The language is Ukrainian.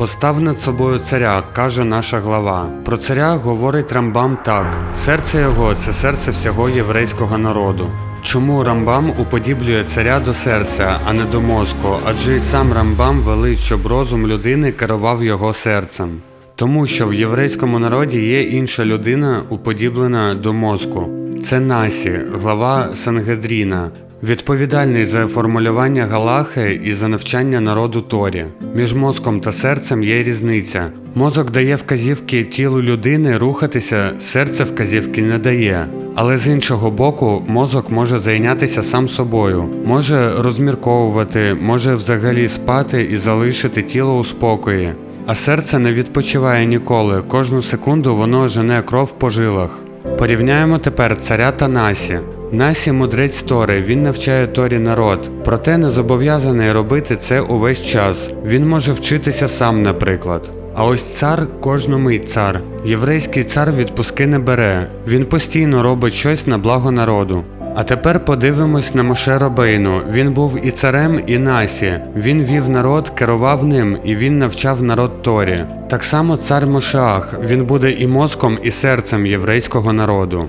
Постав над собою царя, каже наша глава. Про царя говорить Рамбам так: серце його це серце всього єврейського народу. Чому Рамбам уподіблює царя до серця, а не до мозку? Адже й сам Рамбам велить, щоб розум людини керував його серцем. Тому що в єврейському народі є інша людина, уподіблена до мозку. Це Насі, глава Сангедріна, відповідальний за формулювання Галахи і за навчання народу Торі. Між мозком та серцем є різниця. Мозок дає вказівки тілу людини рухатися, серце вказівки не дає. Але з іншого боку, мозок може зайнятися сам собою, може розмірковувати, може взагалі спати і залишити тіло у спокої. А серце не відпочиває ніколи, кожну секунду воно жене кров по жилах. Порівняємо тепер царя та Насі. Насі мудрець Тори, він навчає Торі народ, проте не зобов'язаний робити це увесь час. Він може вчитися сам, наприклад. А ось цар кожну мить цар. Єврейський цар відпуски не бере. Він постійно робить щось на благо народу. А тепер подивимось на Моше Робейну. Він був і царем, і Насі. Він вів народ, керував ним, і він навчав народ Торі. Так само цар Мошеах. Він буде і мозком, і серцем єврейського народу.